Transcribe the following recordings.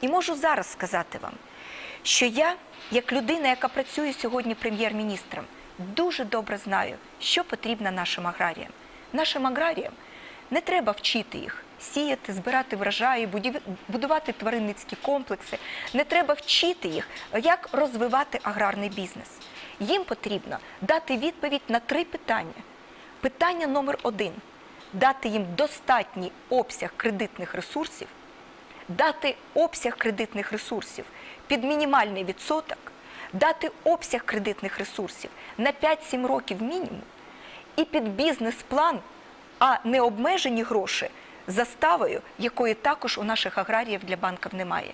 І можу зараз сказати вам, що я, як людина, яка працює сьогодні прем'єр-міністром, дуже добре знаю, що потрібно нашим аграріям. Нашим аграріям не треба вчити їх сіяти, збирати врожаї, будувати тваринницькі комплекси. Не треба вчити їх, як розвивати аграрний бізнес. Їм потрібно дати відповідь на три питання. Питання номер один дати їм достатній обсяг кредитних ресурсів, дати обсяг кредитних ресурсів під мінімальний відсоток, дати обсяг кредитних ресурсів на 5-7 років мінімум і під бізнес-план, а не обмежені гроші заставою, якої також у наших аграріїв для банків немає.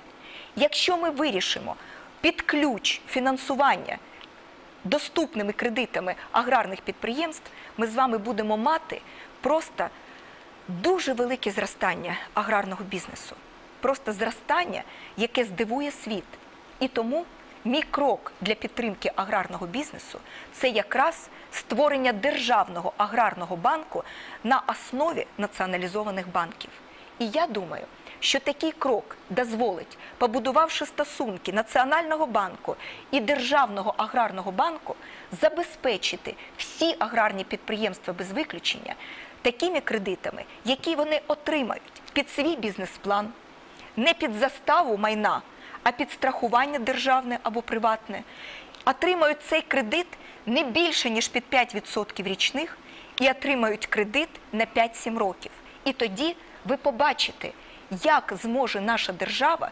Якщо ми вирішимо під ключ фінансування доступними кредитами аграрних підприємств, ми з вами будемо мати просто дуже велике зростання аграрного бізнесу. Просто зростання, яке здивує світ. І тому мій крок для підтримки аграрного бізнесу це якраз створення державного аграрного банку на основі націоналізованих банків. І я думаю, що такий крок дозволить, побудувавши стосунки Національного банку і Державного аграрного банку, забезпечити всі аграрні підприємства без виключення такими кредитами, які вони отримають під свій бізнес-план, не під заставу майна, а під страхування державне або приватне, отримають цей кредит не більше, ніж під 5% річних, і отримають кредит на 5-7 років. І тоді ви побачите, як зможе наша держава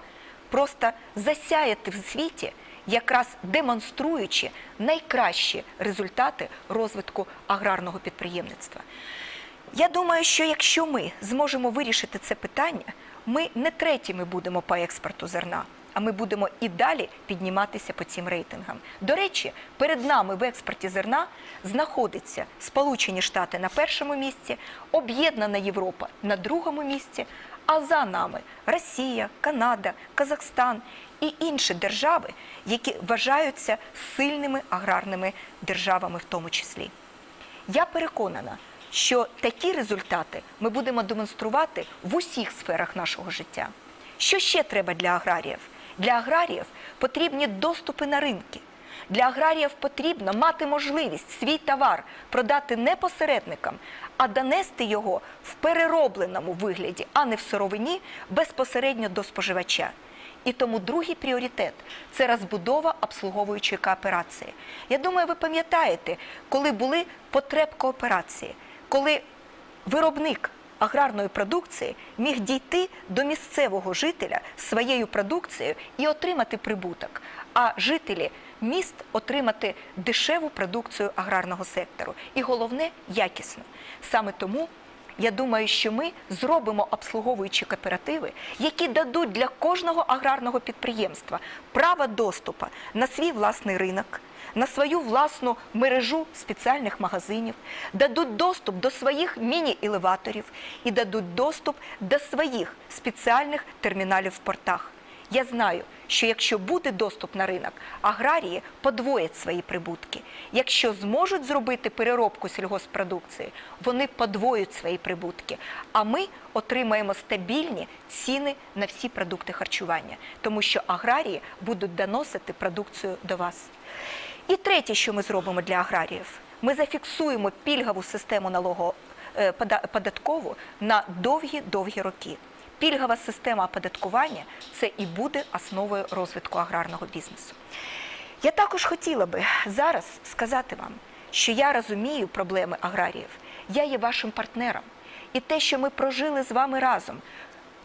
просто засяяти в світі, якраз демонструючи найкращі результати розвитку аграрного підприємництва. Я думаю, що якщо ми зможемо вирішити це питання, ми не третіми будемо по експорту зерна, а ми будемо і далі підніматися по цим рейтингам. До речі, перед нами в експорті зерна знаходиться Сполучені Штати на першому місці, Об'єднана Європа на другому місці, а за нами Росія, Канада, Казахстан і інші держави, які вважаються сильними аграрними державами в тому числі. Я переконана, що такі результати ми будемо демонструвати в усіх сферах нашого життя. Що ще треба для аграріїв? Для аграріїв потрібні доступи на ринки. Для аграріїв потрібно мати можливість свій товар продати не посередникам, а донести його в переробленому вигляді, а не в сировині, безпосередньо до споживача. І тому другий пріоритет це розбудова обслуговуючої кооперації. Я думаю, ви пам'ятаєте, коли були потреб кооперації, коли виробник аграрної продукції міг дійти до місцевого жителя своєю продукцією і отримати прибуток, а жителі міст отримати дешеву продукцію аграрного сектору. І головне якісно. Саме тому я думаю, що ми зробимо обслуговуючі кооперативи, які дадуть для кожного аграрного підприємства право доступу на свій власний ринок, на свою власну мережу спеціальних магазинів, дадуть доступ до своїх міні-елеваторів і дадуть доступ до своїх спеціальних терміналів в портах. Я знаю, що якщо буде доступ на ринок, аграрії подвоять свої прибутки. Якщо зможуть зробити переробку сільгоспродукції, вони подвоють свої прибутки. А ми отримаємо стабільні ціни на всі продукти харчування, тому що аграрії будуть доносити продукцію до вас. І третє, що ми зробимо для аграріїв, ми зафіксуємо пільгову систему налого е, на довгі-довгі роки. Пільгова система оподаткування це і буде основою розвитку аграрного бізнесу. Я також хотіла би зараз сказати вам, що я розумію проблеми аграріїв, я є вашим партнером. І те, що ми прожили з вами разом,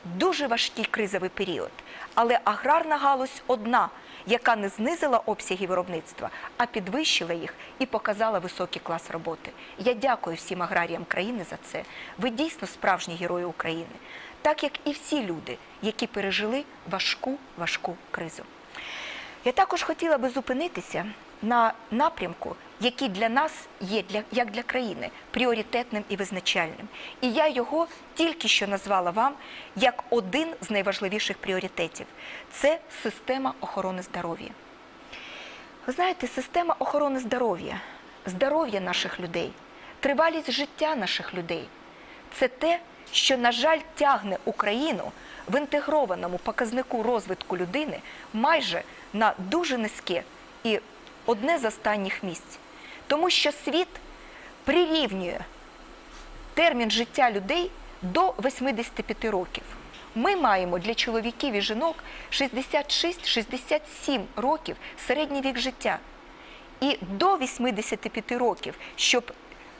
дуже важкий кризовий період. Але аграрна галузь одна, яка не знизила обсяги виробництва, а підвищила їх і показала високий клас роботи. Я дякую всім аграріям країни за це. Ви дійсно справжні герої України, так як і всі люди, які пережили важку важку кризу. Я також хотіла би зупинитися на напрямку, який для нас є як для країни пріоритетним і визначальним. І я його тільки що назвала вам як один з найважливіших пріоритетів це система охорони здоров'я. Ви знаєте, система охорони здоров'я, здоров'я наших людей, тривалість життя наших людей це те, що, на жаль, тягне Україну в інтегрованому показнику розвитку людини майже на дуже низьке і одне з останніх місць. Тому що світ прирівнює термін життя людей до 85 років. Ми маємо для чоловіків і жінок 66-67 років середній вік життя. І до 85 років, щоб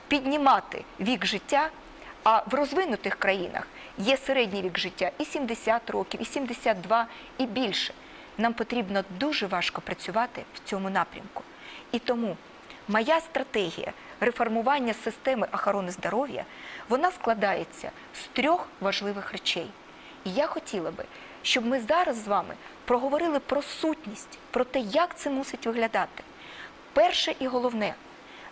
піднімати вік життя, а в розвинутих країнах є середній вік життя і 70 років, і 72, і більше. Нам потрібно дуже важко працювати в цьому напрямку. І тому моя стратегія реформування системи охорони здоров'я вона складається з трьох важливих речей. І я хотіла би, щоб ми зараз з вами проговорили про сутність, про те, як це мусить виглядати. Перше і головне,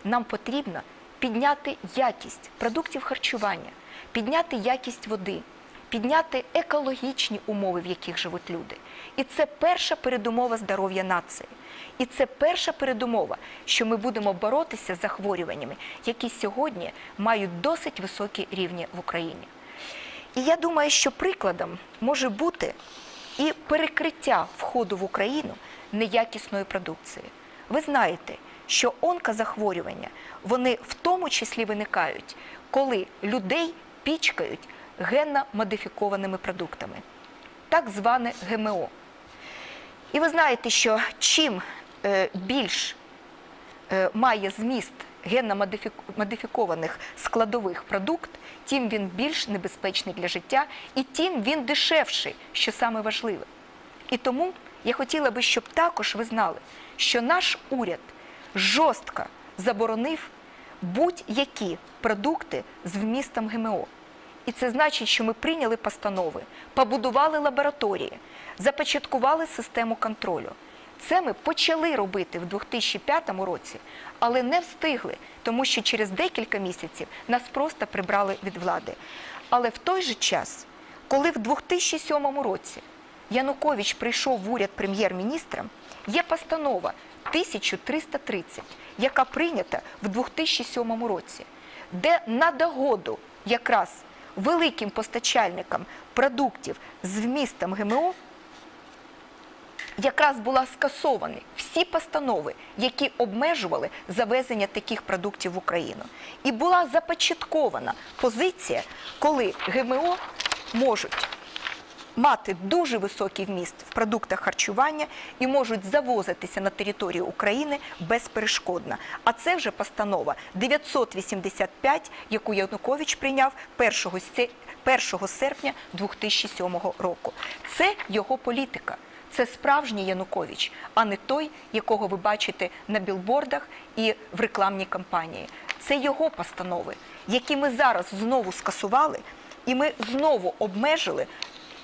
нам потрібно підняти якість продуктів харчування, підняти якість води, підняти екологічні умови, в яких живуть люди. І це перша передумова здоров'я нації. І це перша передумова, що ми будемо боротися з захворюваннями, які сьогодні мають досить високі рівні в Україні. І я думаю, що прикладом може бути і перекриття входу в Україну неякісної продукції. Ви знаєте, що онкозахворювання вони в тому числі виникають, коли людей пічкають генно модифікованими продуктами, так зване ГМО. І ви знаєте, що чим е, більш е, має зміст генно модифікованих складових продукт, тим він більш небезпечний для життя і тим він дешевший, що саме важливе. І тому я хотіла би, щоб також ви знали, що наш уряд жорстко заборонив будь-які продукти з вмістом ГМО. І це значить, що ми прийняли постанови, побудували лабораторії, започаткували систему контролю. Це ми почали робити в 2005 році, але не встигли, тому що через декілька місяців нас просто прибрали від влади. Але в той же час, коли в 2007 році Янукович прийшов в уряд прем'єр-міністром, є постанова 1330, яка прийнята в 2007 році, де на догоду якраз великим постачальникам продуктів з вмістом ГМО якраз була скасовані всі постанови, які обмежували завезення таких продуктів в Україну. І була започаткована позиція, коли ГМО можуть мати дуже високий вміст в продуктах харчування і можуть завозитися на територію України безперешкодно. А це вже постанова 985, яку Янукович прийняв 1 серпня 2007 року. Це його політика. Це справжній Янукович, а не той, якого ви бачите на білбордах і в рекламній кампанії. Це його постанови, які ми зараз знову скасували, і ми знову обмежили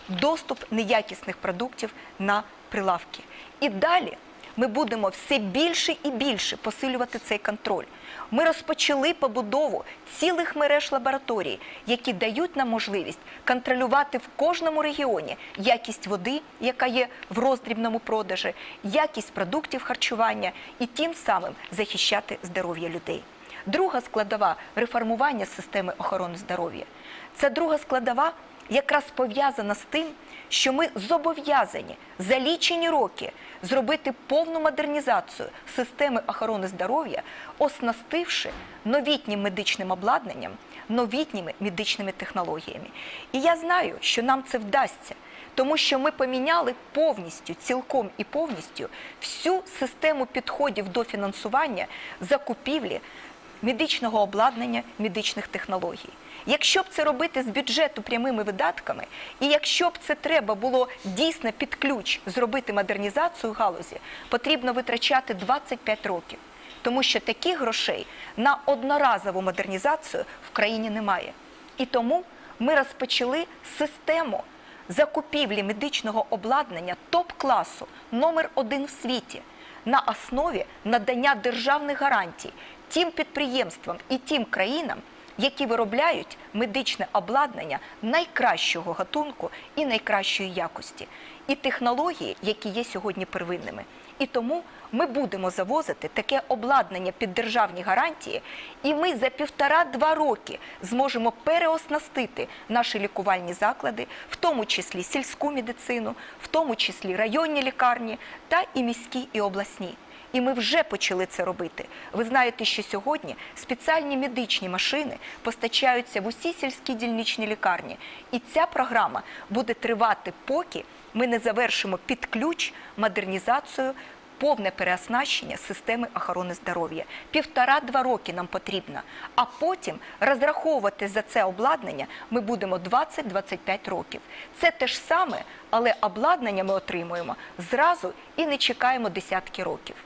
доступ неякісних продуктів на прилавки. І далі ми будемо все більше і більше посилювати цей контроль. Ми розпочали побудову цілих мереж лабораторій, які дають нам можливість контролювати в кожному регіоні якість води, яка є в роздрібному продажі, якість продуктів харчування і тим самим захищати здоров'я людей. Друга складова реформування системи охорони здоров'я. Це друга складова якраз пов'язана з тим, що ми зобов'язані за лічені роки зробити повну модернізацію системи охорони здоров'я, оснастивши новітнім медичним обладнанням, новітніми медичними технологіями. І я знаю, що нам це вдасться. Тому що ми поміняли повністю, цілком і повністю всю систему підходів до фінансування закупівлі медичного обладнання, медичних технологій. Якщо б це робити з бюджету прямими видатками, і якщо б це треба було дійсно під ключ зробити модернізацію галузі, потрібно витрачати 25 років, тому що таких грошей на одноразову модернізацію в країні немає. І тому ми розпочали систему закупівлі медичного обладнання топ-класу номер один в світі на основі надання державних гарантій тим підприємствам і тим країнам які виробляють медичне обладнання найкращого гатунку і найкращої якості. і технології, які є сьогодні первинними. І тому ми будемо завозити таке обладнання під державні гарантії, і ми за півтора-два роки зможемо переоснастити наші лікувальні заклади, в тому числі сільську медицину, в тому числі районні лікарні та і міські і обласні. І ми вже почали це робити. Ви знаєте, що сьогодні спеціальні медичні машини постачаються в усі сільські дільничні лікарні. І ця програма буде тривати, поки ми не завершимо під ключ модернізацію. Повне переоснащення системи охорони здоров'я. Півтора-два роки нам потрібно. А потім розраховувати за це обладнання ми будемо 20-25 років. Це те ж саме, але обладнання ми отримуємо зразу і не чекаємо десятки років.